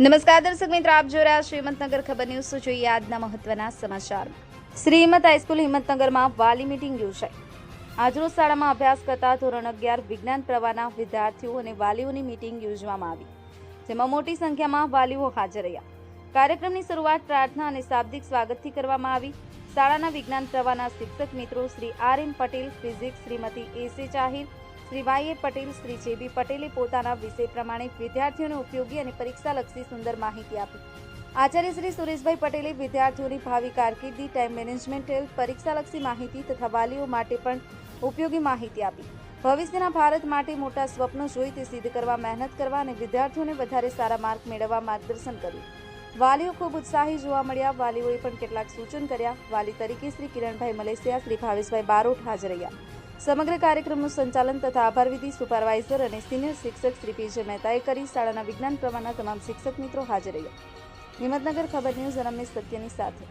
નમસ્કાર દર્શક મિત્રો, આપ જોઈ રહ્યા છો હિંમતનગર ખબર ન્યૂઝ. જોઈએ આજના મહત્વના સમાચાર. શ્રી હિંમત હાઈસ્કૂલ હિંમતનગરમાં વાલી મીટિંગ યોજાઈ. આજરોજ શાળામાં અભ્યાસ કરતા ધોરણ અગિયાર વિજ્ઞાન પ્રવાહના વિદ્યાર્થીઓ અને વાલીઓની મીટિંગ યોજવામાં આવી, જેમાં મોટી સંખ્યામાં વાલીઓ હાજર રહ્યા. કાર્યક્રમની શરૂઆત પ્રાર્થના અને શાબ્દિક સ્વાગતથી કરવામાં આવી. શાળાના વિજ્ઞાન પ્રવાહના શિક્ષક મિત્રો Shri R N Patel, physics Shrimati A C ચાહિર Shri Y Patel, Shri J B પટેલે પોતાના વિષય પ્રમાણે વિદ્યાર્થીઓને ઉપયોગી અને પરીક્ષાલક્ષી સુંદર માહિતી આપી. આચાર્ય શ્રી સુરેશભાઈ પટેલે વિદ્યાર્થીઓની ભાવિ કારકિર્દી, ટાઈમ મેનેજમેન્ટ પરીક્ષાલક્ષી માહિતી તથા વાલીઓ માટે પણ ઉપયોગી માહિતી આપી. ભવિષ્યના ભારત માટે મોટા સ્વપ્નો જોઈ તે સિદ્ધ કરવા, મહેનત કરવા અને વિદ્યાર્થીઓને વધારે સારા માર્ક મેળવવા માર્ગદર્શન કર્યું. વાલીઓ ખૂબ ઉત્સાહી જોવા મળ્યા. વાલીઓએ પણ કેટલાક સૂચન કર્યા. વાલી તરીકે શ્રી કિરણભાઈ મલેસિયા શ્રી ભાવેશભાઈ બારોટ હાજર રહ્યા. સમગ્ર કાર્યક્રમનું સંચાલન તથા આભારવિધિ સુપરવાઇઝર અને સિનિયર શિક્ષક શ્રી પીજે મહેતાએ કરી. શાળાના વિજ્ઞાન પ્રવાહના તમામ શિક્ષક મિત્રો હાજર રહ્યા. હિંમતનગર ખબર ન્યૂઝ રમેશ સત્યની સાથે.